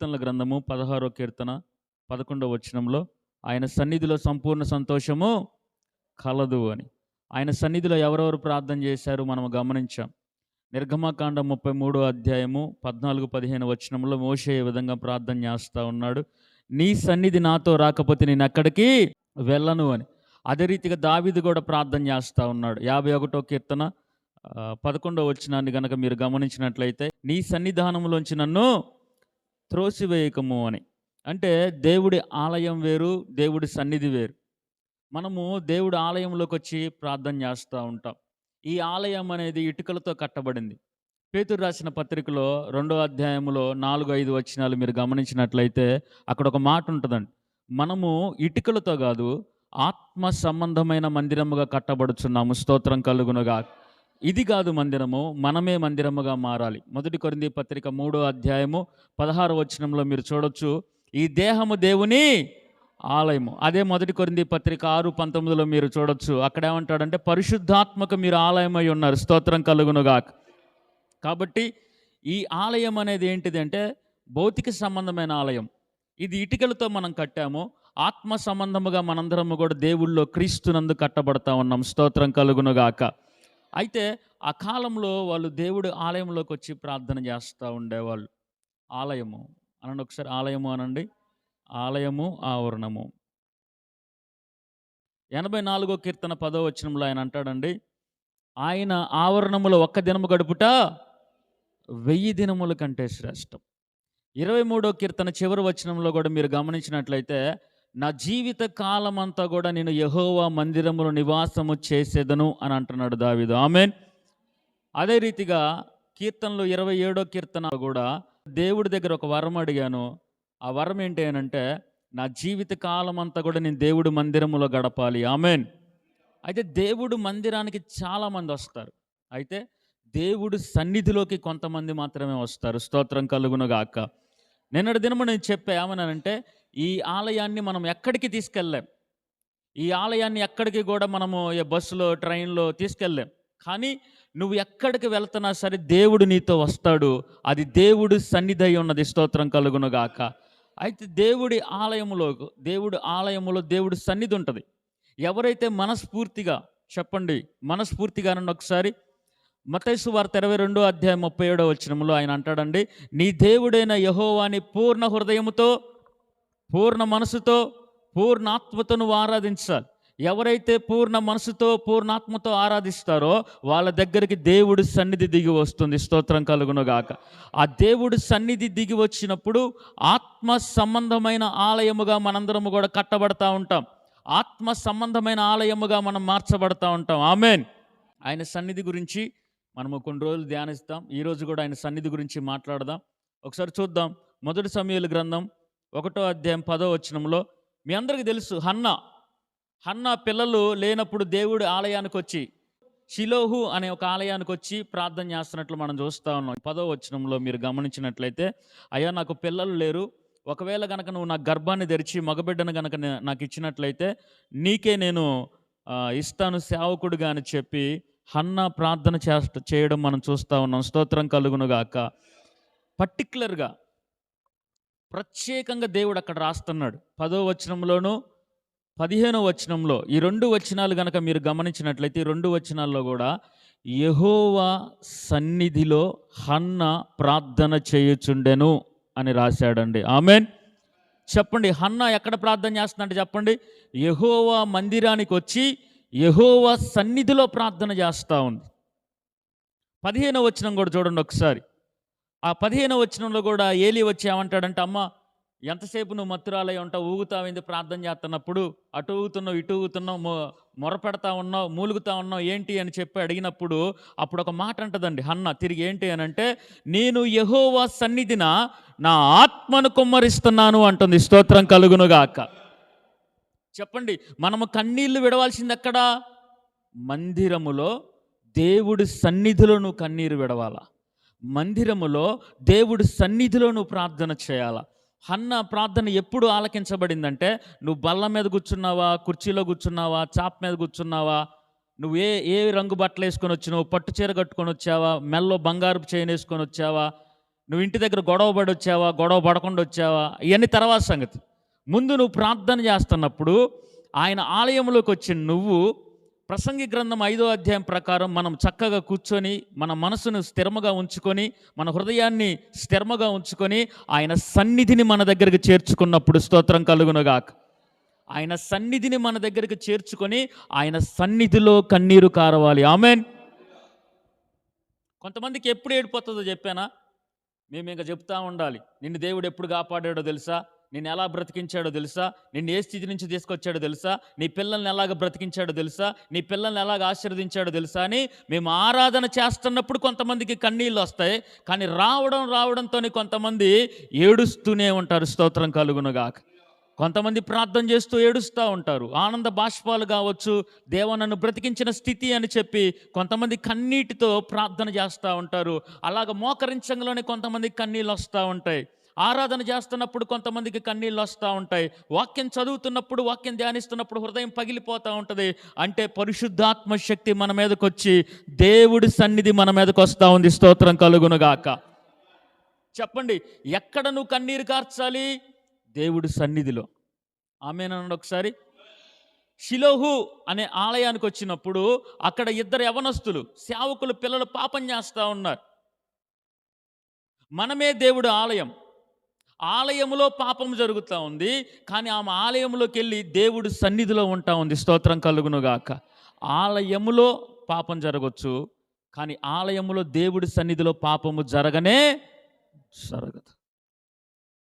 కీర్తనల గ్రంథము పదహారో కీర్తన పదకొండవ వచనంలో ఆయన సన్నిధిలో సంపూర్ణ సంతోషము కలదు అని. ఆయన సన్నిధిలో ఎవరెవరు ప్రార్థన చేశారు మనం గమనించాం. నిర్గమకాండ ముప్పై మూడో అధ్యాయము పద్నాలుగు పదిహేను వచనంలో మోషే ఈ విధంగా ప్రార్థన చేస్తూ ఉన్నాడు. నీ సన్నిధి నాతో రాకపోతే నేను ఎక్కడికి వెళ్ళను అని. అదే రీతిగా దావిది కూడా ప్రార్థన చేస్తూ ఉన్నాడు. యాభై ఒకటో కీర్తన ఆ, పదకొండో వచనాన్ని గనక మీరు గమనించినట్లయితే నీ సన్నిధానంలోంచి నన్ను త్రోసివేయకము అని. అంటే దేవుడి ఆలయం వేరు దేవుడి సన్నిధి వేరు. మనము దేవుడి ఆలయంలోకి వచ్చి ప్రార్థన చేస్తూ ఉంటాం. ఈ ఆలయం అనేది ఇటుకలతో కట్టబడింది. పేతురు రాసిన పత్రికలో రెండో అధ్యాయంలో నాలుగు ఐదు వచ్చినాలు మీరు గమనించినట్లయితే అక్కడ ఒక మాట ఉంటుందండి. మనము ఇటుకలతో కాదు ఆత్మ సంబంధమైన మందిరముగా కట్టబడుచున్నాము. స్తోత్రం కలుగునుగా ఇది కాదు మందిరము మనమే మందిరముగా మారాలి. మొదటి కొరింది పత్రిక మూడో అధ్యాయము పదహారు వచనంలో మీరు చూడొచ్చు. ఈ దేహము దేవుని ఆలయము. అదే మొదటి కొరింది పత్రిక ఆరు పంతొమ్మిదిలో మీరు చూడొచ్చు. అక్కడ ఏమంటాడంటే పరిశుద్ధాత్మక మీరు ఆలయమై ఉన్నారు. స్తోత్రం కలుగునుగాక. కాబట్టి ఈ ఆలయం అనేది ఏంటిది అంటే భౌతిక సంబంధమైన ఆలయం. ఇది ఇటుకలతో మనం కట్టాము. ఆత్మ సంబంధముగా మనందరము కూడా దేవుళ్ళో క్రీస్తునందు కట్టబడతా ఉన్నాం. స్తోత్రం కలుగునుగాక. అయితే ఆ కాలంలో వాళ్ళు దేవుడు ఆలయంలోకి వచ్చి ప్రార్థన చేస్తూ ఉండేవాళ్ళు. ఆలయము అనండి ఒకసారి ఆలయము అనండి. ఆలయము ఆవరణము. ఎనభై నాలుగో కీర్తన పదో వచనంలో ఆయన అంటాడండి ఆయన ఆవరణములో ఒక్క దినము గడుపుట వెయ్యి దినముల కంటే శ్రేష్టం. ఇరవై మూడో కీర్తన చివరి వచనంలో కూడా మీరు గమనించినట్లయితే నా జీవిత కాలం అంతా కూడా నేను యహోవా మందిరములో నివాసము చేసేదను అని అంటున్నాడు దావిదు. ఆమెన్. అదే రీతిగా కీర్తనలు ఇరవై ఏడో కీర్తన కూడా దేవుడి దగ్గర ఒక వరం అడిగాను. ఆ వరం ఏంటి అని అంటే నా జీవిత కాలం అంతా కూడా నేను దేవుడు మందిరములో గడపాలి. ఆమెన్. అయితే దేవుడు మందిరానికి చాలామంది వస్తారు. అయితే దేవుడు సన్నిధిలోకి కొంతమంది మాత్రమే వస్తారు. స్తోత్రం కలుగునగాక. నిన్నటి దినము నేను చెప్పే ఏమన్నానంటే ఈ ఆలయాన్ని మనం ఎక్కడికి తీసుకెళ్ళాం ఈ ఆలయాన్ని ఎక్కడికి కూడా మనము బస్సులో ట్రైన్లో తీసుకెళ్ళాం కానీ నువ్వు ఎక్కడికి వెళ్తున్నా సరే దేవుడు నీతో వస్తాడు. అది దేవుడు సన్నిధి ఉన్నది. స్తోత్రం కలుగునుగాక. అయితే దేవుడి ఆలయములో దేవుడి ఆలయములో దేవుడి సన్నిధి ఉంటుంది. ఎవరైతే మనస్ఫూర్తిగా చెప్పండి మనస్ఫూర్తిగా నన్ను ఒకసారి. మతైసు వార్త ఇరవై రెండో అధ్యాయం ముప్పై ఏడో వచ్చినములో ఆయన అంటాడండి నీ దేవుడైన యహోవాని పూర్ణ హృదయముతో పూర్ణ మనసుతో పూర్ణాత్మతో నువ్వు ఆరాధించాలి. ఎవరైతే పూర్ణ మనసుతో పూర్ణాత్మతో ఆరాధిస్తారో వాళ్ళ దగ్గరికి దేవుడి సన్నిధి దిగి వస్తుంది. స్తోత్రం కలుగునుగాక. ఆ దేవుడి సన్నిధి దిగి వచ్చినప్పుడు ఆత్మ సంబంధమైన ఆలయముగా మనందరము కూడా కట్టబడతా ఉంటాం. ఆత్మ సంబంధమైన ఆలయముగా మనం మార్చబడతా ఉంటాం. ఆమెన్. ఆయన సన్నిధి గురించి మనము కొన్ని రోజులు ధ్యానిస్తాం. ఈరోజు కూడా ఆయన సన్నిధి గురించి మాట్లాడదాం. ఒకసారి చూద్దాం. మొదటి సమయాల గ్రంథం ఒకటో అధ్యాయం పదో వచనంలో మీ అందరికీ తెలుసు హన్నా. హన్నా పిల్లలు లేనప్పుడు దేవుడి ఆలయానికి వచ్చి షిలోహు అనే ఒక ఆలయానికి వచ్చి ప్రార్థన చేస్తున్నట్లు మనం చూస్తూ ఉన్నాం. పదో వచనంలో మీరు గమనించినట్లయితే అయ్యా నాకు పిల్లలు లేరు. ఒకవేళ కనుక నువ్వు నా గర్భాన్ని తెరిచి మగబిడ్డను కనుక నాకు ఇచ్చినట్లయితే నీకే నేను ఇస్తాను సేవకుడుగా అని చెప్పి హన్న ప్రార్థన చేస్త చేయడం మనం చూస్తూ ఉన్నాం. స్తోత్రం కలుగునుగాక పర్టిక్యులర్గా ప్రత్యేకంగా దేవుడు అక్కడ రాస్తున్నాడు. పదో వచనంలోనూ పదిహేనో వచనంలో ఈ రెండు వచనాలు గనక మీరు గమనించినట్లయితే ఈ రెండు వచనాల్లో కూడా యహోవా సన్నిధిలో హన్న ప్రార్థన చేయుచుండెను అని రాశాడండి. ఆమెన్. చెప్పండి హన్న ఎక్కడ ప్రార్థన చేస్తుందంటే చెప్పండి. యహోవా మందిరానికి వచ్చి యహోవా సన్నిధిలో ప్రార్థన చేస్తూ ఉంది. పదిహేనో వచనం కూడా చూడండి ఒకసారి. ఆ పదిహేను వచనంలో కూడా ఏలి వచ్చి ఏమంటాడంటే అమ్మ ఎంతసేపు నువ్వు మత్తురాలై ఉంటావు? ఊగుతావింది ప్రార్థన చేస్తున్నప్పుడు అటు ఊగుతున్నావు ఇటు ఊగుతున్నావు మొ మొరపెడతా ఉన్నావు మూలుగుతా ఉన్నావు ఏంటి అని చెప్పి అడిగినప్పుడు అప్పుడు ఒక మాట అంటదండి హన్న తిరిగి ఏంటి అని అంటే నేను యహోవా సన్నిధిన నా ఆత్మను కుమ్మరిస్తున్నాను అంటుంది. స్తోత్రం కలుగునుగాక చెప్పండి మనము కన్నీళ్ళు విడవాల్సింది ఎక్కడా మందిరములో దేవుడి సన్నిధిలో నువ్వు కన్నీరు విడవాలా? మందిరములో దేవుడి సన్నిధిలో నువ్వు ప్రార్థన చేయాలా? హన్న ప్రార్థన ఎప్పుడు ఆలకించబడిందంటే నువ్వు బల్ల మీద కూర్చున్నావా? కుర్చీలో కూర్చున్నావా? చాప్ మీద కూర్చున్నావా? నువ్వు ఏ ఏ రంగు బట్టలు వేసుకొని వచ్చినావు? పట్టు చీర కట్టుకొని వచ్చావా? మెల్లో బంగారు చైన్ వేసుకొని వచ్చావా? నువ్వు ఇంటి దగ్గర గొడవ పడి వచ్చావా? గొడవ పడకుండా వచ్చావా? ఇవన్నీ తర్వాత సంగతి. ముందు నువ్వు ప్రార్థన చేస్తున్నప్పుడు ఆయన ఆలయంలోకి వచ్చిన నువ్వు ప్రసంగి గ్రంథం ఐదో అధ్యాయం ప్రకారం మనం చక్కగా కూర్చొని మన మనసును స్థిరముగా ఉంచుకొని మన హృదయాన్ని స్థిరముగా ఉంచుకొని ఆయన సన్నిధిని మన దగ్గరికి చేర్చుకున్నప్పుడు స్తోత్రం కలుగునుగాక. ఆయన సన్నిధిని మన దగ్గరికి చేర్చుకొని ఆయన సన్నిధిలో కన్నీరు కారవాలి. ఆమెన్. కొంతమందికి ఎప్పుడు ఏడిపోతుందో చెప్పానా? మేము ఇంకా చెప్తా ఉండాలి. నిన్ను దేవుడు ఎప్పుడు కాపాడాడో తెలుసా? నిన్ను ఎలా బ్రతికించాడో తెలుసా? నిన్ను ఏ స్థితి నుంచి తీసుకొచ్చాడో తెలుసా? నీ పిల్లల్ని ఎలాగ బ్రతికించాడో తెలుసా? నీ పిల్లల్ని ఎలాగ ఆశీర్వదించాడో తెలుసా అని మేము ఆరాధన చేస్తున్నప్పుడు కొంతమందికి కన్నీళ్ళు వస్తాయి. కానీ రావడం రావడంతో కొంతమంది ఏడుస్తూనే ఉంటారు. స్తోత్రం కలుగునుగాక. కొంతమంది ప్రార్థన చేస్తూ ఏడుస్తూ ఉంటారు. ఆనంద బాష్పాలు కావచ్చు దేవ నన్ను బ్రతికించిన స్థితి అని చెప్పి కొంతమంది కన్నీటితో ప్రార్థన చేస్తూ ఉంటారు. అలాగ మోకరించంలోనే కొంతమంది కన్నీళ్ళు వస్తూ ఉంటాయి. ఆరాధన చేస్తున్నప్పుడు కొంతమందికి కన్నీళ్ళు వస్తూ ఉంటాయి. వాక్యం చదువుతున్నప్పుడు వాక్యం ధ్యానిస్తున్నప్పుడు హృదయం పగిలిపోతూ ఉంటుంది. అంటే పరిశుద్ధాత్మ శక్తి మన మీదకి వచ్చి దేవుడి సన్నిధి మన మీదకి వస్తూ ఉంది. స్తోత్రం కలుగునుగాక. చెప్పండి ఎక్కడ నువ్వు కన్నీరు కార్చాలి? దేవుడి సన్నిధిలో. ఆమెనండి ఒకసారి. షిలోహు అనే ఆలయానికి వచ్చినప్పుడు అక్కడ ఇద్దరు యవనస్తులు సేవకులు పిల్లలు పాపం చేస్తూ ఉన్నారు. మనమే దేవుడు ఆలయం. ఆలయములో పాపం జరుగుతూ ఉంది కానీ ఆమె ఆలయంలోకి వెళ్ళి దేవుడు సన్నిధిలో ఉంటా ఉంది. స్తోత్రం కలుగునుగాక. ఆలయములో పాపం జరగచ్చు కానీ ఆలయములో దేవుడి సన్నిధిలో పాపము జరగనే జరగదు.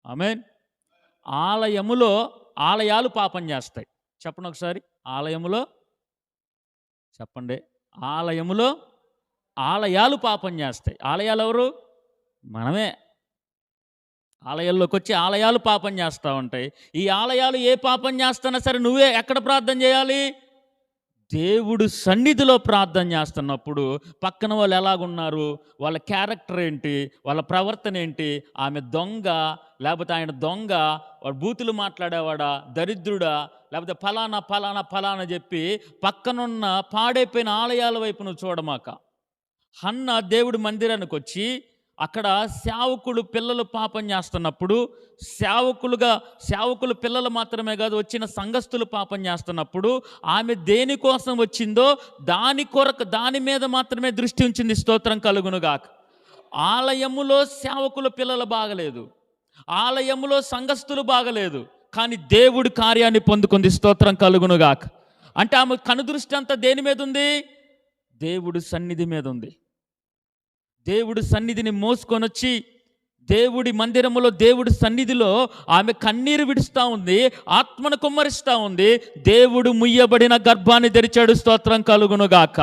ఆమెన్. ఆలయములో ఆలయాలు పాపం చేస్తాయి. చెప్పండి ఒకసారి. ఆలయములో? చెప్పండి. ఆలయములో ఆలయాలు పాపం చేస్తాయి. ఆలయాలు ఎవరు? మనమే. ఆలయాల్లోకి వచ్చి ఆలయాలు పాపం చేస్తూ ఉంటాయి. ఈ ఆలయాలు ఏ పాపం చేస్తున్నా సరే నువ్వే ఎక్కడ ప్రార్థన చేయాలి? దేవుడు సన్నిధిలో ప్రార్థన చేస్తున్నప్పుడు పక్కన వాళ్ళు ఎలాగున్నారు? వాళ్ళ క్యారెక్టర్ ఏంటి? వాళ్ళ ప్రవర్తన ఏంటి? ఆమె దొంగ లేకపోతే ఆయన దొంగ వాడు బూతులు మాట్లాడేవాడా? దరిద్రుడా? లేకపోతే ఫలానా ఫలానా ఫలానా చెప్పి పక్కనున్న పాడైపోయిన ఆలయాల వైపు నువ్వు చూడమాక. హన్న దేవుడి మందిరానికి వచ్చి అక్కడ సేవకులు పిల్లలు పాపం చేస్తున్నప్పుడు సేవకులుగా సేవకులు పిల్లలు మాత్రమే కాదు వచ్చిన సంఘస్థులు పాపం చేస్తున్నప్పుడు ఆమె దేనికోసం వచ్చిందో దాని కొరకు దాని మీద మాత్రమే దృష్టి ఉంచింది స్తోత్రం కలుగునుగాక. ఆలయములో సేవకుల పిల్లలు బాగలేదు. ఆలయములో సంఘస్థులు బాగలేదు. కానీ దేవుడి కార్యాన్ని పొందుకుంది స్తోత్రం కలుగునుగాక. అంటే ఆమె కనుదృష్టి అంతా దేని మీద ఉంది? దేవుడి సన్నిధి మీద ఉంది. దేవుడి సన్నిధిని మోసుకొని వచ్చి దేవుడి మందిరములో దేవుడి సన్నిధిలో ఆమె కన్నీరు విడుస్తూ ఉంది ఆత్మను కుమ్మరిస్తూ ఉంది. దేవుడు ముయ్యబడిన గర్భాన్ని తెరిచాడు. స్తోత్రం కలుగునుగాక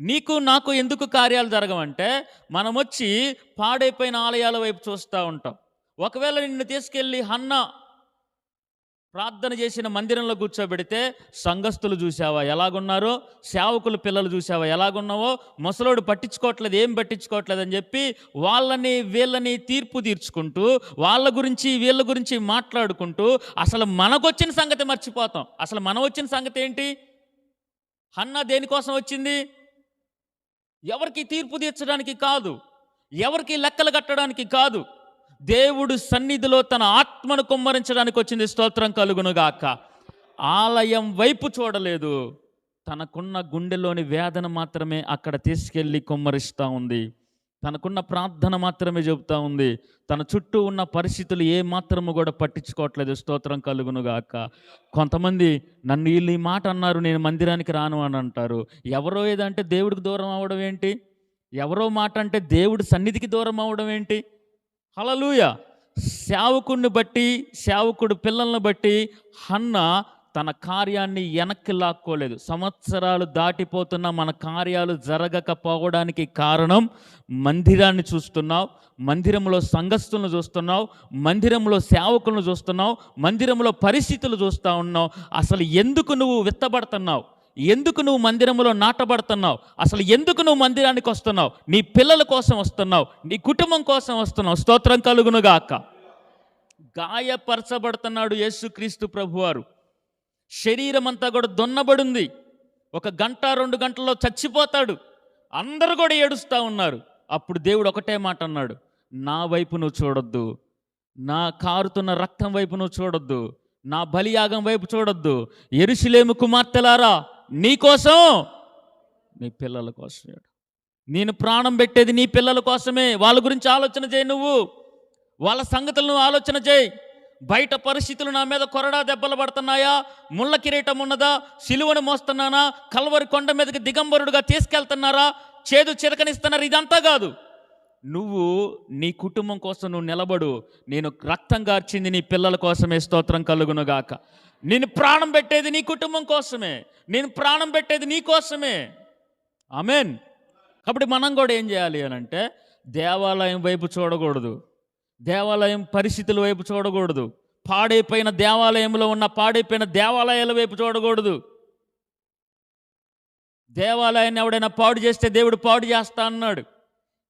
నీకు నాకు ఎందుకు కార్యాలు జరగవంటే మనం వచ్చి పాడైపోయిన ఆలయాల వైపు చూస్తూ ఉంటాం. ఒకవేళ నిన్ను తీసుకెళ్ళి హన్న ప్రార్థన చేసిన మందిరంలో కూర్చోబెడితే సంఘస్థులు చూసావా ఎలాగున్నారో? సేవకులు పిల్లలు చూసావా ఎలాగున్నావో? ముసలోడు పట్టించుకోవట్లేదు ఏం పట్టించుకోవట్లేదు అని చెప్పి వాళ్ళని వీళ్ళని తీర్పు తీర్చుకుంటూ వాళ్ళ గురించి వీళ్ళ గురించి మాట్లాడుకుంటూ అసలు మనకొచ్చిన సంగతి మర్చిపోతాం. అసలు మనం వచ్చిన సంగతి ఏంటి? హన్న దేనికోసం వచ్చింది? ఎవరికి తీర్పు తీర్చడానికి కాదు. ఎవరికి లెక్కలు కట్టడానికి కాదు. దేవుడు సన్నిధిలో తన ఆత్మను కుమ్మరించడానికి వచ్చింది స్తోత్రం కలుగునుగాక. ఆలయం వైపు చూడలేదు. తనకున్న గుండెలోని వేదన మాత్రమే అక్కడ తీసుకెళ్ళి కుమ్మరిస్తూ ఉంది. తనకున్న ప్రార్థన మాత్రమే చెబుతూ ఉంది. తన చుట్టూ ఉన్న పరిస్థితులు ఏ మాత్రము కూడా పట్టించుకోవట్లేదు స్తోత్రం కలుగునుగాక. కొంతమంది నన్ను వీళ్ళు ఈ మాట అన్నారు నేను మందిరానికి రాను అని అంటారు. ఎవరో ఏదంటే దేవుడికి దూరం అవడం ఏంటి? ఎవరో మాట అంటే దేవుడి సన్నిధికి దూరం అవ్వడం ఏంటి? హలలుయ సేవకుడిని బట్టి సేవకుడు పిల్లల్ని బట్టి హన్న తన కార్యాన్ని వెనక్కి లాక్కోలేదు. సంవత్సరాలు దాటిపోతున్న మన కార్యాలు జరగకపోవడానికి కారణం మందిరాన్ని చూస్తున్నావు మందిరంలో సంఘస్థులను చూస్తున్నావు మందిరంలో సేవకులను చూస్తున్నావు మందిరంలో పరిస్థితులు చూస్తూ ఉన్నావు. అసలు ఎందుకు నువ్వు విత్తబడుతున్నావు? ఎందుకు నువ్వు మందిరంలో నాటబడుతున్నావు? అసలు ఎందుకు నువ్వు మందిరానికి వస్తున్నావు? నీ పిల్లల కోసం వస్తున్నావు? నీ కుటుంబం కోసం వస్తున్నావు? స్తోత్రం కలుగునుగాక. గాయపరచబడుతున్నాడు యేసుక్రీస్తు ప్రభువారు. శరీరం అంతా కూడా దొన్నబడింది. ఒక గంట రెండు గంటల్లో చచ్చిపోతాడు. అందరూ కూడా ఏడుస్తూ ఉన్నారు. అప్పుడు దేవుడు ఒకటే మాట అన్నాడు. నా వైపు నువ్వు చూడొద్దు. నా కారుతున్న రక్తం వైపు నువ్వు చూడొద్దు. నా బలియాగం వైపు చూడొద్దు. ఎరుషులేము కుమార్తెలారా నీకోసం నీ పిల్లల కోసమే నేను ప్రాణం పెట్టేది నీ పిల్లల కోసమే. వాళ్ళ గురించి ఆలోచన చేయి నువ్వు. వాళ్ళ సంగతులను ఆలోచన చేయి. బయట పరిస్థితులు నా మీద కొరడా దెబ్బలు పడుతున్నాయా? ముళ్ళ కిరీటం ఉన్నదా? సిలువను మోస్తున్నానా? కల్వరి కొండ మీదకి దిగంబరుడుగా తీసుకెళ్తున్నారా? చేదు చిరకనిస్తున్నారు ఇదంతా కాదు. నువ్వు నీ కుటుంబం కోసం నువ్వు నిలబడు. నేను రక్తం గార్చింది నీ పిల్లల కోసమే స్తోత్రం కలుగునుగాక. నేను ప్రాణం పెట్టేది నీ కుటుంబం కోసమే. నేను ప్రాణం పెట్టేది నీ కోసమే. ఆమెన్. కాబట్టి మనం కూడా ఏం చేయాలి అని అంటే దేవాలయం వైపు చూడకూడదు. దేవాలయం పరిస్థితుల వైపు చూడకూడదు. పాడైపోయిన దేవాలయంలో ఉన్న పాడైపోయిన దేవాలయాల వైపు చూడకూడదు. దేవాలయాన్ని ఎవడైనా పాడు చేస్తే దేవుడు పాడు చేస్తా అన్నాడు.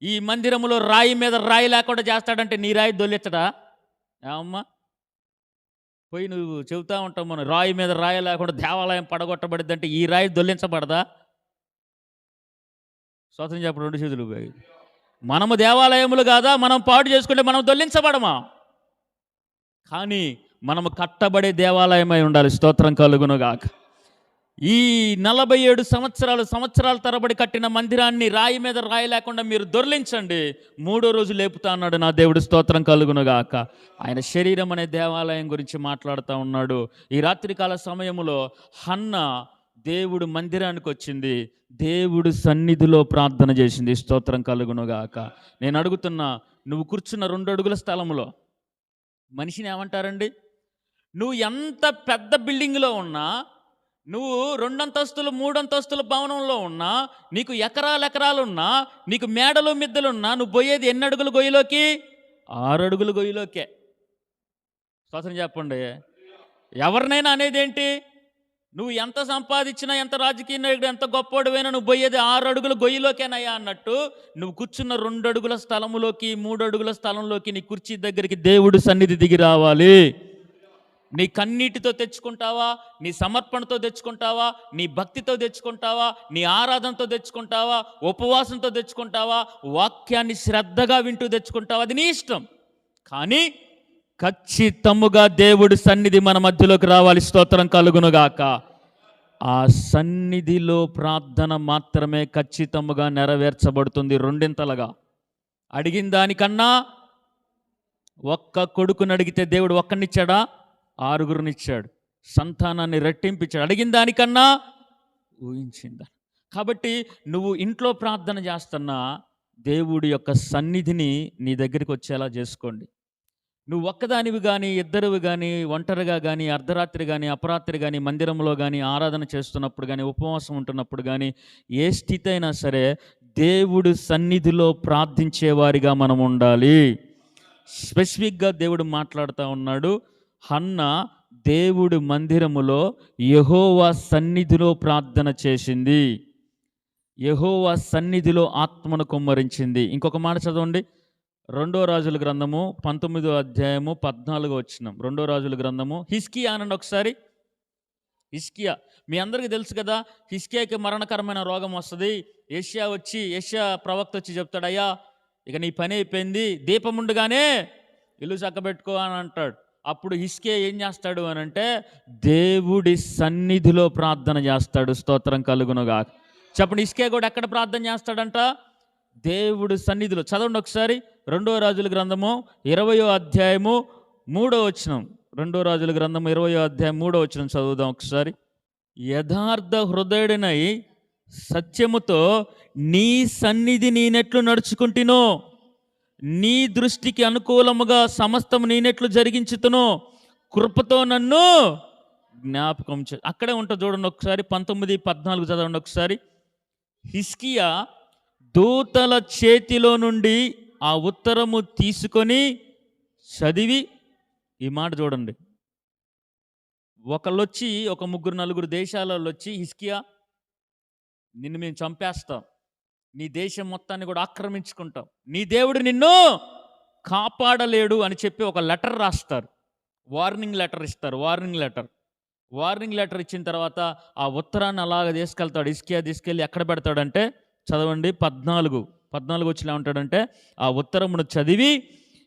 ఈ మందిరములో రాయి మీద రాయి లేకుండా చేస్తాడంటే నీ రాయి దొల్లెచ్చడా? ఏమమ్మా? పోయి నువ్వు చెబుతా ఉంటావు మనం రాయి మీద రాయి లేకుండా దేవాలయం పడగొట్టబడిద్దంటే ఈ రాయి దొల్లించబడదా? స్వతంత్రం చెప్పడం రెండు చేతులు మనము దేవాలయములు కాదా? మనం పాడు చేసుకుంటే మనం దొల్లించబడమా? కానీ మనము కట్టబడే దేవాలయమై ఉండాలి. స్తోత్రం కలుగునుగాక. ఈ నలభై ఏడు సంవత్సరాలు సంవత్సరాల తరబడి కట్టిన మందిరాన్ని రాయి మీద రాయి లేకుండా మీరు దొర్లించండి. మూడో రోజు లేపుతా అన్నాడు నా దేవుడు స్తోత్రం కలుగునుగాక. ఆయన శరీరం అనే దేవాలయం గురించి మాట్లాడుతూ ఉన్నాడు. ఈ రాత్రికాల సమయంలో హన్న దేవుడు మందిరానికి వచ్చింది. దేవుడు సన్నిధిలో ప్రార్థన చేసింది. స్తోత్రం కలుగునుగాక. నేను అడుగుతున్నా నువ్వు కూర్చున్న రెండు అడుగుల స్థలంలో మనిషిని ఏమంటారండి? నువ్వు ఎంత పెద్ద బిల్డింగ్లో ఉన్నా నువ్వు రెండంతస్తులు మూడంతస్తుల భవనంలో ఉన్నా నీకు ఎకరాలు ఎకరాలున్నా నీకు మేడలు మిద్దలున్నా నువ్వు పోయేది ఎన్ని అడుగులు గొయ్యిలోకి? ఆరు అడుగులు గొయ్యిలోకే. శ్వాసం చెప్పండి. ఎవరినైనా అనేది ఏంటి నువ్వు ఎంత సంపాదించినా ఎంత రాజకీయ నాయకుడు ఎంత గొప్పవాడివైనా నువ్వు పోయేది ఆరు అడుగుల గొయ్యిలోకేనయ్యా అన్నట్టు నువ్వు కూర్చున్న రెండు అడుగుల స్థలములోకి మూడు అడుగుల స్థలంలోకి నీ కుర్చీ దగ్గరికి దేవుడు సన్నిధి దిగి రావాలి. నీ కన్నీటితో తెచ్చుకుంటావా? నీ సమర్పణతో తెచ్చుకుంటావా? నీ భక్తితో తెచ్చుకుంటావా? నీ ఆరాధనతో తెచ్చుకుంటావా? ఉపవాసంతో తెచ్చుకుంటావా? వాక్యాన్ని శ్రద్ధగా వింటూ తెచ్చుకుంటావా? అది నీ ఇష్టం. కానీ ఖచ్చితముగా దేవుడి సన్నిధి మన మధ్యలోకి రావాలి. స్తోత్రం కలుగునుగాక. ఆ సన్నిధిలో ప్రార్థన మాత్రమే ఖచ్చితముగా నెరవేర్చబడుతుంది రెండింతలుగా. అడిగిన దానికన్నా ఒక్క కొడుకుని అడిగితే దేవుడు ఒక్కనిచ్చాడా ఆరుగురినిచ్చాడు. సంతానాన్ని రెట్టింపించాడు అడిగిన దానికన్నా ఊహించిందా. కాబట్టి నువ్వు ఇంట్లో ప్రార్థన చేస్తున్నా దేవుడి యొక్క సన్నిధిని నీ దగ్గరికి వచ్చేలా చేసుకోండి. నువ్వు ఒక్కదానివి కానీ ఇద్దరువి కానీ ఒంటరిగా కానీ అర్ధరాత్రి కానీ అపరాత్రి కానీ మందిరంలో కానీ ఆరాధన చేస్తున్నప్పుడు కానీ ఉపవాసం ఉంటున్నప్పుడు కానీ ఏ స్థితి అయినా సరే దేవుడు సన్నిధిలో ప్రార్థించేవారిగా మనం ఉండాలి. స్పెసిఫిక్గా దేవుడు మాట్లాడుతూ ఉన్నాడు. హన్న దేవుడి మందిరములో యహోవా సన్నిధిలో ప్రార్థన చేసింది. యహోవా సన్నిధిలో ఆత్మను కుమ్మరించింది. ఇంకొక మాట చదవండి. రెండో రాజుల గ్రంథము పంతొమ్మిదో అధ్యాయము పద్నాలుగో వచ్చినం రెండో రాజుల గ్రంథము హిస్కియా అనండి ఒకసారి. హిస్కియా మీ అందరికీ తెలుసు కదా హిస్కియాకి మరణకరమైన రోగం వస్తుంది. ఏషియా వచ్చి ఏషియా ప్రవక్త వచ్చి చెప్తాడయ్యా ఇక నీ పని అయిపోయింది దీపం ఉండగానే ఇల్లు చక్కబెట్టుకో అని అంటాడు. అప్పుడు ఇస్కే ఏం చేస్తాడు అని అంటే దేవుడి సన్నిధిలో ప్రార్థన చేస్తాడు. స్తోత్రం కలుగునుగా చెప్పండి ఇస్కే కూడా ఎక్కడ ప్రార్థన చేస్తాడంట? దేవుడి సన్నిధిలో. చదవండి ఒకసారి. రెండో రాజుల గ్రంథము ఇరవయో అధ్యాయము మూడో వచనం. రెండో రాజుల గ్రంథము ఇరవయో అధ్యాయం మూడో వచనం చదువుదాం ఒకసారి. యథార్థ హృదయుడినై సత్యముతో నీ సన్నిధి నేనెట్లు నడుచుకుంటునో? నీ దృష్టికి అనుకూలముగా సమస్తము నేనెట్లు జరిగించుతును కృపతో నన్ను జ్ఞాపకం చే అక్కడే ఉంటుంది చూడండి ఒకసారి పంతొమ్మిది పద్నాలుగు చదవండి ఒకసారి. హిస్కియా దూతల చేతిలో నుండి ఆ ఉత్తరము తీసుకొని చదివి ఈ మాట చూడండి. ఒకళ్ళొచ్చి ఒక ముగ్గురు నలుగురు దేశాలలో వచ్చి హిస్కియా నిన్ను మేము చంపేస్తాం. నీ దేశం మొత్తాన్ని కూడా ఆక్రమించుకుంటాం. నీ దేవుడు నిన్ను కాపాడలేడు అని చెప్పి ఒక లెటర్ రాస్తారు. వార్నింగ్ లెటర్ ఇస్తారు. Warning letter. వార్నింగ్ లెటర్ ఇచ్చిన తర్వాత ఆ ఉత్తరాన్ని అలాగ తీసుకెళ్తాడు. ఇస్కియా తీసుకెళ్ళి ఎక్కడ పెడతాడంటే చదవండి పద్నాలుగు. పద్నాలుగు వచ్చిన ఉంటాడంటే ఆ ఉత్తరమును చదివి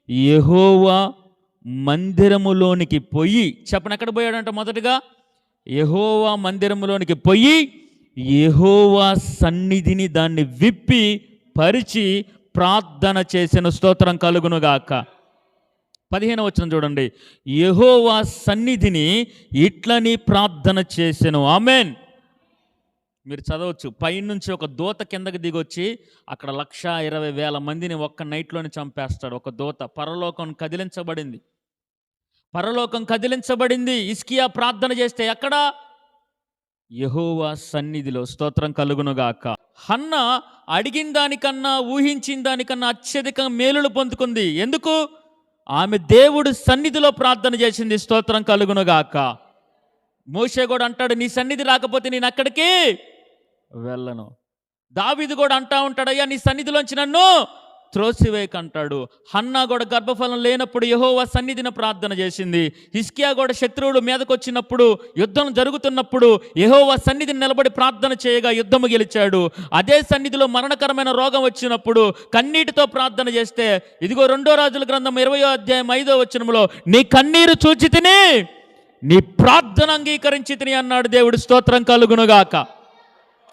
యహోవా మందిరములోనికి పోయి చెప్పను ఎక్కడ పోయాడంట మొదటగా? యహోవా మందిరములోనికి పోయి యహోవా సన్నిధిని దాన్ని విప్పి పరిచి ప్రార్థన చేసిన స్తోత్రం కలుగునుగాక. పదిహేను వచ్చిన చూడండి. యహోవా సన్నిధిని ఇట్లని ప్రార్థన చేసెను. ఆమెన్. మీరు చదవచ్చు. పైనుంచి ఒక దూత కిందకి దిగొచ్చి అక్కడ లక్ష ఇరవై వేల మందిని ఒక్క నైట్లోనే చంపేస్తాడు. ఒక దూత. పరలోకం కదిలించబడింది. పరలోకం కదిలించబడింది. ఇస్కియా ప్రార్థన చేస్తే ఎక్కడ? యహోవా సన్నిధిలో స్తోత్రం కలుగునుగాక. హన్న అడిగిన దానికన్నా ఊహించిన దానికన్నా అత్యధిక మేలులు పొందుకుంది. ఎందుకు? ఆమె దేవుడు సన్నిధిలో ప్రార్థన చేసింది స్తోత్రం కలుగునుగాక. మోషే కూడా అంటాడు నీ సన్నిధి రాకపోతే నేను అక్కడికి వెళ్ళను. దావిది కూడా అంటా ఉంటాడయ్యా నీ సన్నిధిలోంచి నన్ను త్రోసివేక్ అంటాడు హన్నా కూడా గర్భఫలం లేనప్పుడు యహోవా సన్నిధిని ప్రార్థన చేసింది. హిస్కియా కూడా శత్రువుడు మీదకు వచ్చినప్పుడు యుద్ధం జరుగుతున్నప్పుడు యహోవా సన్నిధిని నిలబడి ప్రార్థన చేయగా యుద్ధము గెలిచాడు. అదే సన్నిధిలో మరణకరమైన రోగం వచ్చినప్పుడు కన్నీటితో ప్రార్థన చేస్తే ఇదిగో రెండో రాజుల గ్రంథం ఇరవయో అధ్యాయం ఐదో వచనములో నీ కన్నీరు చూచి తిని నీ ప్రార్థన అంగీకరించి తిని అన్నాడు దేవుడు. స్తోత్రం కలుగునుగాక.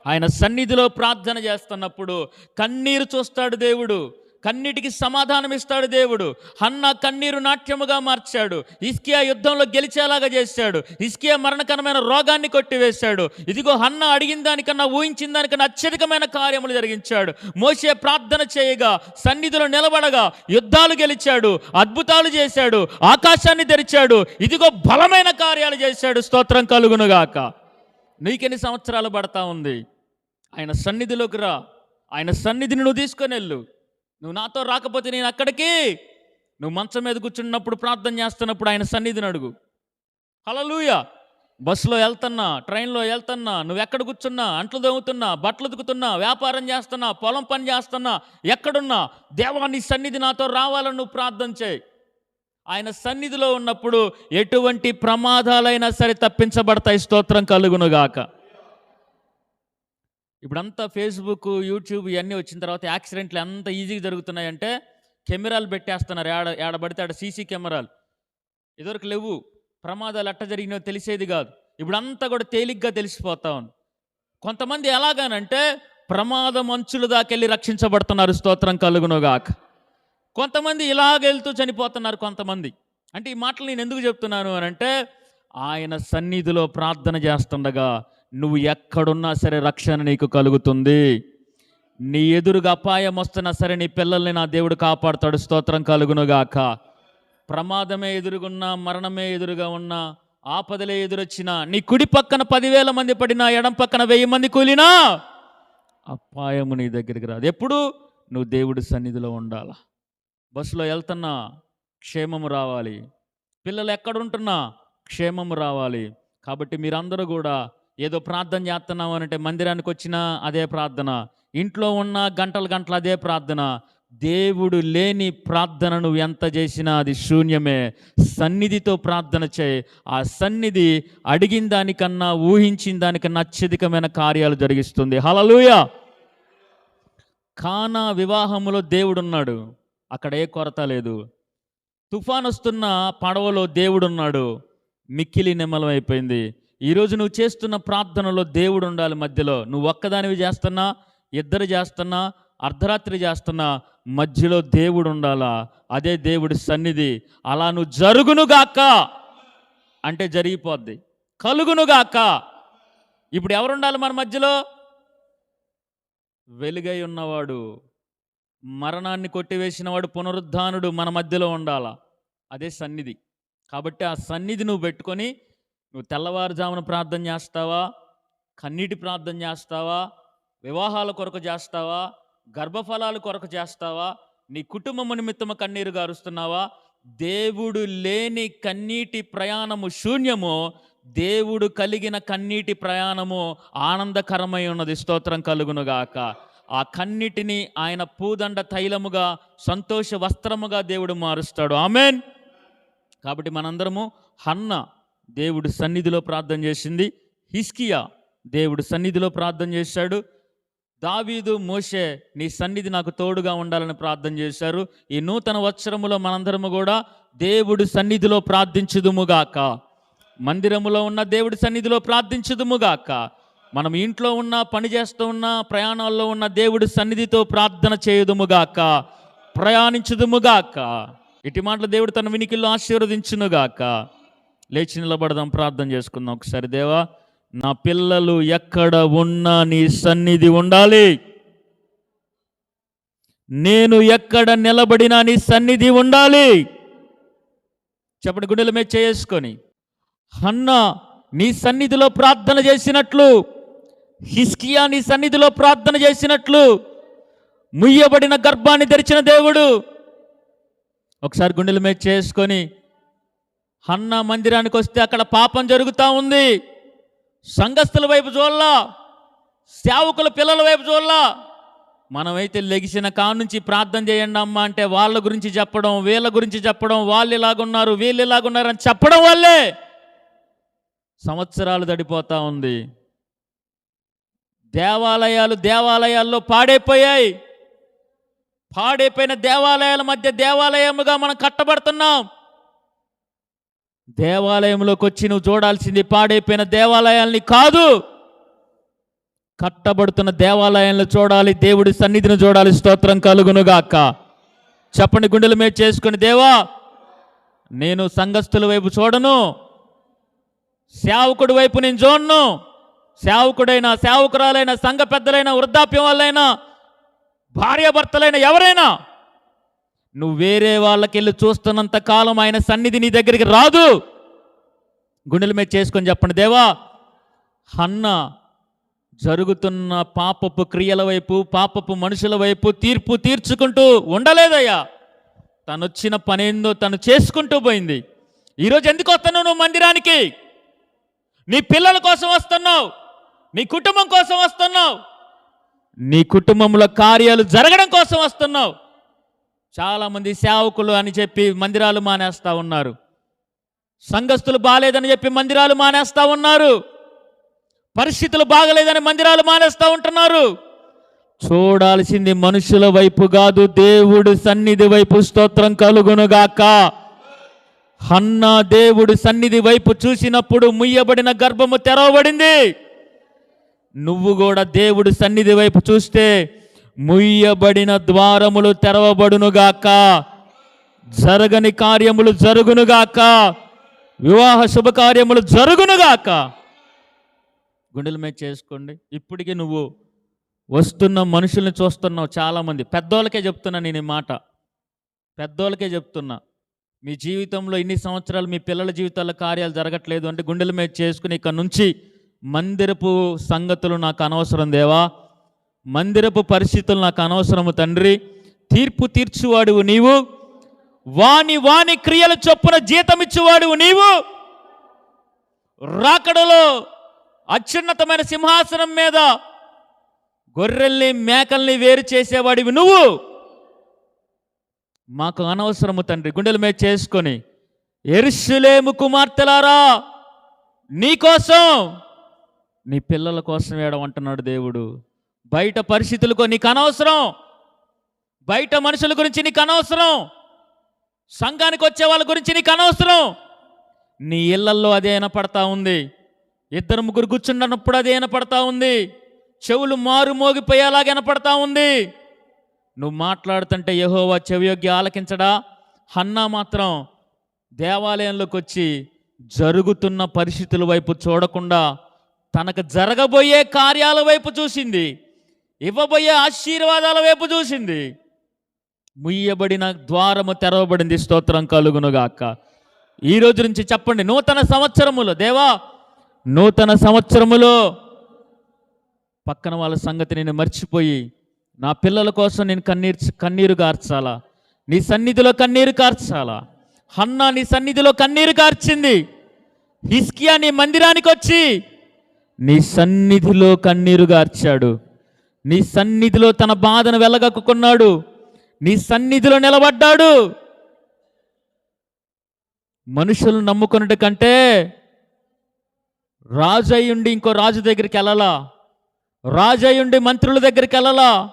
ఆయన సన్నిధిలో ప్రార్థన చేస్తున్నప్పుడు కన్నీరు చూస్తాడు దేవుడు. కన్నిటికి సమాధానం ఇస్తాడు దేవుడు. హన్న కన్నీరు నాట్యముగా మార్చాడు. ఇస్కియా యుద్ధంలో గెలిచేలాగా చేశాడు. ఇస్కియా మరణకరమైన రోగాన్ని కొట్టివేశాడు. ఇదిగో హన్న అడిగిన దానికన్నా ఊహించిన దానికన్నా అత్యధికమైన కార్యములు జరిగించాడు. మోసే ప్రార్థన చేయగా సన్నిధిలో నిలబడగా యుద్ధాలు గెలిచాడు అద్భుతాలు చేశాడు ఆకాశాన్ని తెరిచాడు. ఇదిగో బలమైన కార్యాలు చేశాడు. స్తోత్రం కలుగునుగాక. నీకెన్ని సంవత్సరాలు పడతా ఉంది? ఆయన సన్నిధిలోకి రా. ఆయన సన్నిధిని నువ్వు తీసుకొని వెళ్ళు. నువ్వు నాతో రాకపోతే నేను అక్కడికి? నువ్వు మంచం మీద కూర్చున్నప్పుడు ప్రార్థన చేస్తున్నప్పుడు ఆయన సన్నిధిని అడుగు. హలలుయ బస్సులో వెళ్తున్నా ట్రైన్లో వెళ్తున్నా నువ్వు ఎక్కడ కూర్చున్నా అంట్లు దొంగతున్నా బట్టలు ఉతుకుతున్నా వ్యాపారం చేస్తున్నా పొలం పని చేస్తున్నా ఎక్కడున్నా దేవాన్ని సన్నిధి నాతో రావాలని నువ్వు ప్రార్థన చేయి. ఆయన సన్నిధిలో ఉన్నప్పుడు ఎటువంటి ప్రమాదాలైనా సరే తప్పించబడతాయి. స్తోత్రం కలుగునుగాక. ఇప్పుడంతా ఫేస్బుక్ యూట్యూబ్ ఇవన్నీ వచ్చిన తర్వాత యాక్సిడెంట్లు ఎంత ఈజీగా జరుగుతున్నాయంటే కెమెరాలు పెట్టేస్తున్నారు. ఏడ ఏడబడితే ఆడ సీసీ కెమెరాలు. ఇదివరకు లేవు. ప్రమాదాలు ఎట్ట జరిగినో తెలిసేది కాదు. ఇప్పుడంతా కూడా తేలిగ్గా తెలిసిపోతా ఉంది. కొంతమంది ఎలాగానంటే ప్రమాదం అంచుల దాకెళ్ళి రక్షించబడుతున్నారు. స్తోత్రం కలుగునుగాక. కొంతమంది ఇలాగెళ్తూ చనిపోతున్నారు కొంతమంది. అంటే ఈ మాటలు నేను ఎందుకు చెప్తున్నాను అని అంటే ఆయన సన్నిధిలో ప్రార్థన చేస్తుండగా నువ్వు ఎక్కడున్నా సరే రక్షణ నీకు కలుగుతుంది. నీ ఎదురుగా అపాయం వస్తున్నా సరే నీ పిల్లల్ని నా దేవుడు కాపాడుతాడు. స్తోత్రం కలుగునుగాక. ప్రమాదమే ఎదురుగున్నా మరణమే ఎదురుగా ఉన్నా ఆపదలే ఎదురొచ్చినా నీ కుడి పక్కన పదివేల మంది పడినా ఎడం పక్కన వెయ్యి మంది కూలినా అపాయము నీ దగ్గరికి రాదు. ఎప్పుడు? నువ్వు దేవుడి సన్నిధిలో ఉండాలా. బస్సులో వెళ్తున్నా క్షేమము రావాలి. పిల్లలు ఎక్కడుంటున్నా క్షేమము రావాలి. కాబట్టి మీరందరూ కూడా ఏదో ప్రార్థన చేస్తున్నాం అంటే మందిరానికి వచ్చినా అదే ప్రార్థన. ఇంట్లో ఉన్న గంటలు గంటలు అదే ప్రార్థన. దేవుడు లేని ప్రార్థన నువ్వు ఎంత చేసినా అది శూన్యమే. సన్నిధితో ప్రార్థన చేయి. ఆ సన్నిధి అడిగిన దానికన్నా ఊహించిన దానికన్నా అత్యధికమైన కార్యాలు జరిగిస్తుంది. హలలుయ కానా వివాహములో దేవుడున్నాడు. అక్కడ ఏ కొరత లేదు. తుఫాన్ వస్తున్న పడవలో దేవుడున్నాడు. మిక్కిలి నిమ్మలం అయిపోయింది ఈరోజు నువ్వు చేస్తున్న ప్రార్థనలో దేవుడు ఉండాలి మధ్యలో. నువ్వు ఒక్కదానివి చేస్తున్నా ఇద్దరు చేస్తున్నా అర్ధరాత్రి చేస్తున్నా మధ్యలో దేవుడు ఉండాలా? అదే దేవుడి సన్నిధి. అలా నువ్వు జరుగునుగాక అంటే జరిగిపోద్ది. కలుగునుగాక ఇప్పుడు ఎవరు ఉండాలి మన మధ్యలో? వెలుగై ఉన్నవాడు మరణాన్ని కొట్టివేసినవాడు పునరుద్ధానుడు మన మధ్యలో ఉండాలా? అదే సన్నిధి. కాబట్టి ఆ సన్నిధి నువ్వు పెట్టుకొని నువ్వు తెల్లవారుజామున ప్రార్థన చేస్తావా? కన్నీటి ప్రార్థన చేస్తావా? వివాహాల కొరకు చేస్తావా? గర్భఫలాల కొరకు చేస్తావా? నీ కుటుంబము నిమిత్తము కన్నీరు గారుస్తున్నావా? దేవుడు లేని కన్నీటి ప్రయాణము శూన్యము. దేవుడు కలిగిన కన్నీటి ప్రయాణము ఆనందకరమై ఉన్నది. స్తోత్రం కలుగునుగాక. ఆ కన్నీటిని ఆయన పూదండ తైలముగా సంతోష వస్త్రముగా దేవుడు మారుస్తాడు. ఆమెన్. కాబట్టి మనందరము హన్న దేవుడు సన్నిధిలో ప్రార్థన చేసింది. హిస్కియా దేవుడు సన్నిధిలో ప్రార్థన చేశాడు. దావీదు మోషే నీ సన్నిధి నాకు తోడుగా ఉండాలని ప్రార్థన చేశారు. ఈ నూతన వత్సరములో మనందరము కూడా దేవుడి సన్నిధిలో ప్రార్థించుదుముగాక మందిరములో ఉన్న దేవుడి సన్నిధిలో ప్రార్థించుదుముగాక మనం ఇంట్లో ఉన్న పని చేస్తూ ఉన్న ప్రయాణాల్లో ఉన్న దేవుడి సన్నిధితో ప్రార్థన చేయుదుముగాక ప్రయాణించుదుముగాక ఇటు మాటలు దేవుడు తన వినికిల్లో ఆశీర్వదించునుగాక లేచి నిలబడదాం ప్రార్థన చేసుకుందాం. ఒకసారి దేవా నా పిల్లలు ఎక్కడ ఉన్నా నీ సన్నిధి ఉండాలి. నేను ఎక్కడ నిలబడినా నీ సన్నిధి ఉండాలి. చెప్పండి గుండెల మీద చేసుకొని. హన్న నీ సన్నిధిలో ప్రార్థన చేసినట్లు హిస్కియా నీ సన్నిధిలో ప్రార్థన చేసినట్లు ముయ్యబడిన గర్భాన్ని తెరిచిన దేవుడు. ఒకసారి గుండెల మీద చేసుకొని హన్న మందిరానికి వస్తే అక్కడ పాపం జరుగుతూ ఉంది. సంఘస్థుల వైపు చూడలా. సేవకుల పిల్లల వైపు చూడలా. మనమైతే లెగిసిన కానుంచి ప్రార్థన చేయండి అమ్మ అంటే వాళ్ళ గురించి చెప్పడం వీళ్ళ గురించి చెప్పడం వాళ్ళు ఇలాగున్నారు వీళ్ళు ఇలాగున్నారు అని చెప్పడం వల్లే సంవత్సరాలు తడిపోతూ ఉంది. దేవాలయాలు దేవాలయాల్లో పాడైపోయాయి. పాడైపోయిన దేవాలయాల మధ్య దేవాలయముగా మనం కట్టబడుతున్నాం. దేవాలయంలోకి వచ్చి నువ్వు చూడాల్సింది పాడైపోయిన దేవాలయాల్ని కాదు. కట్టబడుతున్న దేవాలయాలను చూడాలి దేవుడి సన్నిధిని చూడాలి స్తోత్రం కలుగునుగాక. చెప్పండి గుండెల మీద చేసుకుని దేవా నేను సంఘస్థుల వైపు చూడను. సేవకుడి వైపు నేను చూడను. సేవకుడైనా సేవకురాలైనా సంఘ పెద్దలైన వృద్ధాప్యం వల్లైనా భార్యాభర్తలైన ఎవరైనా నువ్వు వేరే వాళ్ళకెళ్ళి చూస్తున్నంత కాలం ఆయన సన్నిధి నీ దగ్గరికి రాదు. గుండెల మీద చేసుకొని చెప్పండి దేవా హన్న జరుగుతున్న పాపపు క్రియల వైపు పాపపు మనుషుల వైపు తీర్పు తీర్చుకుంటూ ఉండలేదయ్యా. తను వచ్చిన పనేందో తను చేసుకుంటూ పోయింది. ఈరోజు ఎందుకు వస్తున్నావు నువ్వు మందిరానికి? నీ పిల్లల కోసం వస్తున్నావు నీ కుటుంబం కోసం వస్తున్నావు నీ కుటుంబంలో కార్యాలు జరగడం కోసం వస్తున్నావు. చాలామంది సేవకులు అని చెప్పి మందిరాలు మానేస్తా ఉన్నారు. సంఘస్థులు బాగాలేదని చెప్పి మందిరాలు మానేస్తా ఉన్నారు. పరిస్థితులు బాగలేదని మందిరాలు మానేస్తా ఉంటున్నారు. చూడాల్సింది మనుషుల వైపు కాదు దేవుడు సన్నిధి వైపు స్తోత్రం కలుగునుగాక. హన్న దేవుడు సన్నిధి వైపు చూసినప్పుడు ముయ్యబడిన గర్భము తెరవబడింది. నువ్వు కూడా దేవుడు సన్నిధి వైపు చూస్తే ముయ్యబడిన ద్వారములు తెరవబడునుగాక. జరగని కార్యములు జరుగునుగాక. వివాహ శుభకార్యములు జరుగునుగాక. గుండెల మీద చేసుకోండి. ఇప్పటికీ నువ్వు వస్తున్న మనుషుల్ని చూస్తున్నావు చాలామంది. పెద్దోళ్ళకే చెప్తున్నా నేను ఈ మాట. పెద్దోళ్ళకే చెప్తున్నా. మీ జీవితంలో ఇన్ని సంవత్సరాలు మీ పిల్లల జీవితాల్లో కార్యాలు జరగట్లేదు అంటే గుండెల మీద చేసుకుని ఇక్కడ నుంచి మందిరపు సంగతులు నాకు అనవసరం దేవా. మందిరపు పరిస్థితులు నాకు అనవసరము తండ్రి. తీర్పు తీర్చువాడువు నీవు. వాని వాని క్రియల చొప్పున జీతమిచ్చువాడువు నీవు. రాకడలో అత్యున్నతమైన సింహాసనం మీద గొర్రెల్ని మేకల్ని వేరు చేసేవాడివి నువ్వు. మాకు అనవసరము తండ్రి. గుండెల మీద చేసుకొని ఎరుసులేము కుమార్తెలారా నీకోసం నీ పిల్లల కోసం ఏడమంటున్నాడు దేవుడు. బయట పరిస్థితులకు నీకు అనవసరం బయట మనుషుల గురించి నీకు అనవసరం సంఘానికి వచ్చే వాళ్ళ గురించి నీకు అనవసరం నీ ఇళ్ళల్లో అదే వినపడతా ఉంది. ఇద్దరు ముగ్గురు కూర్చున్నప్పుడు అదే వినపడతా ఉంది. చెవులు మారు మోగిపోయేలాగా వినపడతా ఉంది. నువ్వు మాట్లాడుతుంటే యహోవా చెవియోగ్య ఆలకించడా? హన్నా మాత్రం దేవాలయంలోకి వచ్చి జరుగుతున్న పరిస్థితుల వైపు చూడకుండా తనకు జరగబోయే కార్యాల వైపు చూసింది. ఇవ్వబోయే ఆశీర్వాదాల వైపు చూసింది. ముయ్యబడిన ద్వారము తెరవబడింది. స్తోత్రం కలుగునుగాక. ఈ రోజు నుంచి చెప్పండి నూతన సంవత్సరములో దేవా నూతన సంవత్సరములో పక్కన వాళ్ళ సంగతి నేను మర్చిపోయి నా పిల్లల కోసం నేను కన్నీరు కన్నీరు కార్చాలా నీ సన్నిధిలో కన్నీరు కార్చాలా? హన్నా నీ సన్నిధిలో కన్నీరు కార్చింది. హిస్కియా నీ మందిరానికి వచ్చి నీ సన్నిధిలో కన్నీరు గార్చాడు. నీ సన్నిధిలో తన బాధను వెళ్ళగక్కున్నాడు నీ సన్నిధిలో నిలబడ్డాడు. మనుషులు నమ్ముకున్నట్టు కంటే రాజు ఉండి ఇంకో రాజు దగ్గరికి వెళ్ళాలా? రాజయుండి మంత్రుల దగ్గరికి వెళ్ళలా?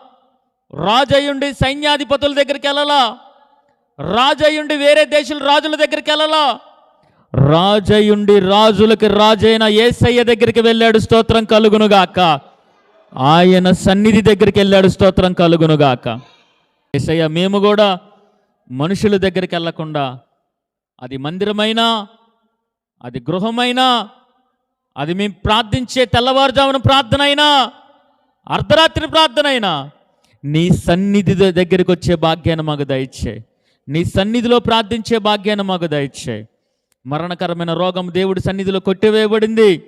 రాజయుండి సైన్యాధిపతుల దగ్గరికి వెళ్ళలా? రాజయుండి వేరే దేశాల రాజుల దగ్గరికి వెళ్ళలా? రాజయుండి రాజులకి రాజైన ఏసయ్య దగ్గరికి వెళ్ళాడు. స్తోత్రం కలుగునుగాక. ఆయన సన్నిధి దగ్గరికి వెళ్ళాడు. స్తోత్రం కలుగునుగాక. ఏసయ్య మేము కూడా మనుషుల దగ్గరికి వెళ్ళకుండా అది మందిరమైనా అది గృహమైనా అది మేము ప్రార్థించే తెల్లవారుజామున ప్రార్థన అయినా అర్ధరాత్రి ప్రార్థన అయినా నీ సన్నిధి దగ్గరికి వచ్చే భాగ్యాన్ని మాకు దయచే. నీ సన్నిధిలో ప్రార్థించే భాగ్యాన్ని మాకు దయచే. మరణకరమైన రోగం దేవుడి సన్నిధిలో కొట్టివేయబడింది.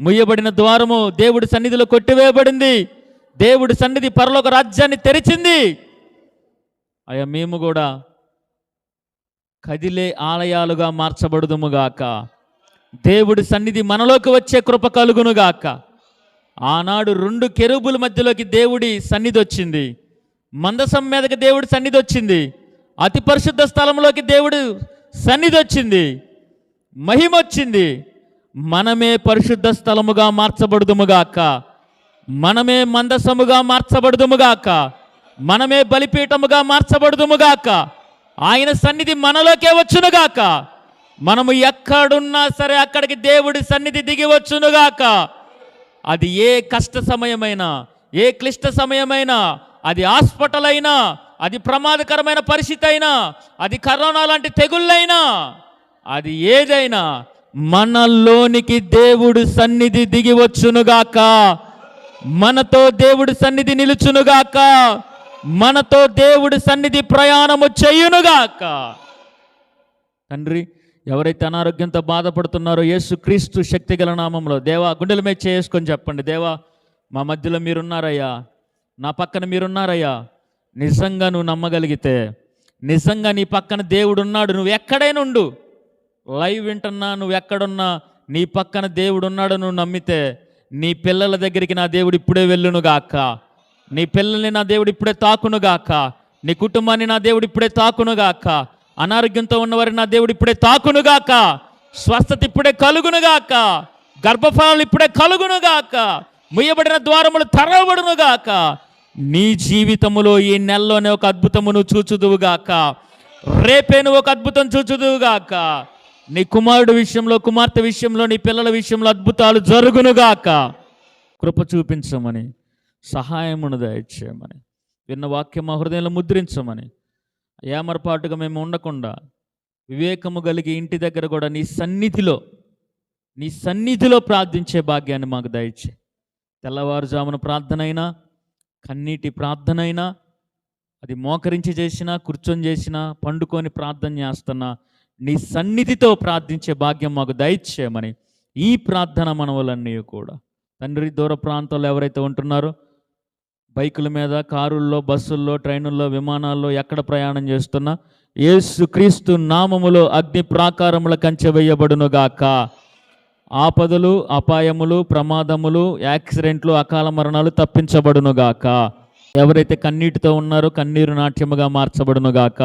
ముయ్యబడిన ద్వారము దేవుడి సన్నిధిలో కొట్టివేయబడింది. దేవుడి సన్నిధి పరలోక రాజ్యాన్ని తెరిచింది. అయ్యా మేము కూడా కదిలే ఆలయాలుగా మార్చబడుదుముగాక దేవుడి సన్నిధి మనలోకి వచ్చే కృప కలుగునుగాక ఆనాడు రెండు కెరుబుల మధ్యలోకి దేవుడి సన్నిధి వచ్చింది. మందసం మీదకి దేవుడి సన్నిధి వచ్చింది. అతి పరిశుద్ధ స్థలంలోకి దేవుడు సన్నిధి వచ్చింది. మహిమ వచ్చింది. మనమే పరిశుద్ధ స్థలముగా మార్చబడుదుముగాక. మనమే మందసముగా మార్చబడుదుముగాక. మనమే బలిపీఠముగా మార్చబడుదుముగాక. ఆయన సన్నిధి మనలోకే వచ్చునుగాక. మనము ఎక్కడున్నా సరే అక్కడికి దేవుడి సన్నిధి దిగి వచ్చునుగాక. అది ఏ కష్ట సమయమైనా ఏ క్లిష్ట సమయమైనా అది హాస్పిటల్ అయినా అది ప్రమాదకరమైన పరిస్థితి అయినా అది కరోనా లాంటి తెగుళ్ళైనా అది ఏదైనా మనలోనికి దేవుడు సన్నిధి దిగి వచ్చునుగాక. మనతో దేవుడి సన్నిధి నిలుచునుగాక. మనతో దేవుడి సన్నిధి ప్రయాణము చేయునుగాక. తండ్రి ఎవరైతే అనారోగ్యంతో బాధపడుతున్నారో యేసు క్రీస్తు శక్తి గల నామంలో దేవా గుండెల మీద చేసుకొని చెప్పండి. దేవా మా మధ్యలో మీరున్నారయ్యా. నా పక్కన మీరున్నారయ్యా. నిజంగా నువ్వు నమ్మగలిగితే నిజంగా నీ పక్కన దేవుడు ఉన్నాడు నువ్వు ఎక్కడైనా ఉండు. లైవ్ వింటున్నా నువ్వు ఎక్కడున్నా నీ పక్కన దేవుడు ఉన్నాడు నువ్వు నమ్మితే నీ పిల్లల దగ్గరికి నా దేవుడు ఇప్పుడే వెళ్ళునుగాక నీ పిల్లల్ని నా దేవుడు ఇప్పుడే తాకునుగాక నీ కుటుంబాన్ని నా దేవుడు ఇప్పుడే తాకునుగాక అనారోగ్యంతో ఉన్నవారిని నా దేవుడు ఇప్పుడే తాకునుగాక స్వస్థత ఇప్పుడే కలుగునుగాక గర్భఫలాలు ఇప్పుడే కలుగునుగాక ముయ్యబడిన ద్వారములు తరవబడునుగాక నీ జీవితములో ఈ నెలలోనే ఒక అద్భుతమును చూచుదువుగాక రేపే నువ్వు ఒక అద్భుతం చూచుదువుగాక నీ కుమారుడు విషయంలో కుమార్తె విషయంలో నీ పిల్లల విషయంలో అద్భుతాలు జరుగునుగాక. కృప చూపించమని సహాయమును దయచేయమని విన్న వాక్యం మా హృదయంలో ముద్రించమని. ఏమరపాటుగా మేము ఉండకుండా వివేకము కలిగి ఇంటి దగ్గర కూడా నీ సన్నిధిలో నీ సన్నిధిలో ప్రార్థించే భాగ్యాన్ని మాకు దయచే తెల్లవారుజామున ప్రార్థన అయినా కన్నీటి ప్రార్థన అయినా అది మోకరించి చేసినా కూర్చొని చేసినా పండుకొని ప్రార్థన చేస్తున్నా నీ సన్నిధితో ప్రార్థించే భాగ్యం మాకు దయచేయమని ఈ ప్రార్థన మనవలన్నీ కూడా. తండ్రి దూర ప్రాంతాల్లో ఎవరైతే ఉంటున్నారో బైకుల మీద కారుల్లో బస్సుల్లో ట్రైనుల్లో విమానాల్లో ఎక్కడ ప్రయాణం చేస్తున్నా యేసు క్రీస్తు నామములో అగ్ని ప్రాకారముల కంచె వేయబడునుగాక ఆపదలు అపాయములు ప్రమాదములు యాక్సిడెంట్లు అకాల మరణాలు తప్పించబడునుగాక ఎవరైతే కన్నీటితో ఉన్నారో కన్నీరు నాట్యముగా మార్చబడునుగాక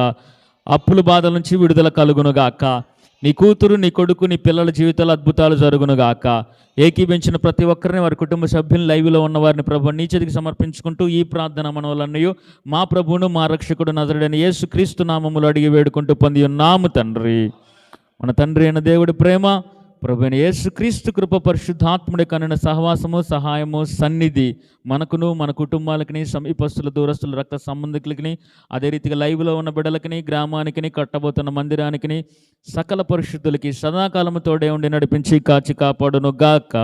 అప్పుల బాధల నుంచి విడుదల కలుగునుగాక. నీ కూతురు నీ కొడుకు నీ పిల్లల జీవితాలు అద్భుతాలు జరుగునుగాక. ఏకీభించిన ప్రతి ఒక్కరిని వారి కుటుంబ సభ్యులు లైవ్లో ఉన్న వారిని ప్రభు నీచేతికి సమర్పించుకుంటూ ఈ ప్రార్థన మనవలన్నయు మా ప్రభువును మా రక్షకుడు నజరుడైన యేసు క్రీస్తు నామములు అడిగి వేడుకుంటూ పొంది ఉన్నాము తండ్రి. మన తండ్రి అయిన దేవుడి ప్రేమ ప్రభుని యేసుక్రీస్తు కృప పరిశుద్ధాత్ముడి కనున సహవాసము సహాయము సన్నిధి మనకును మన కుటుంబాలకి సమీపస్తుల దూరస్తుల రక్త సంబంధికులకి అదే రీతిగా లైవ్లో ఉన్న బిడ్డలకి గ్రామానికి కట్టబోతున్న మందిరానికి సకల పరిశుద్ధులకి సదాకాలము తోడే ఉండి నడిపించి కాచి కాపాడును గాక.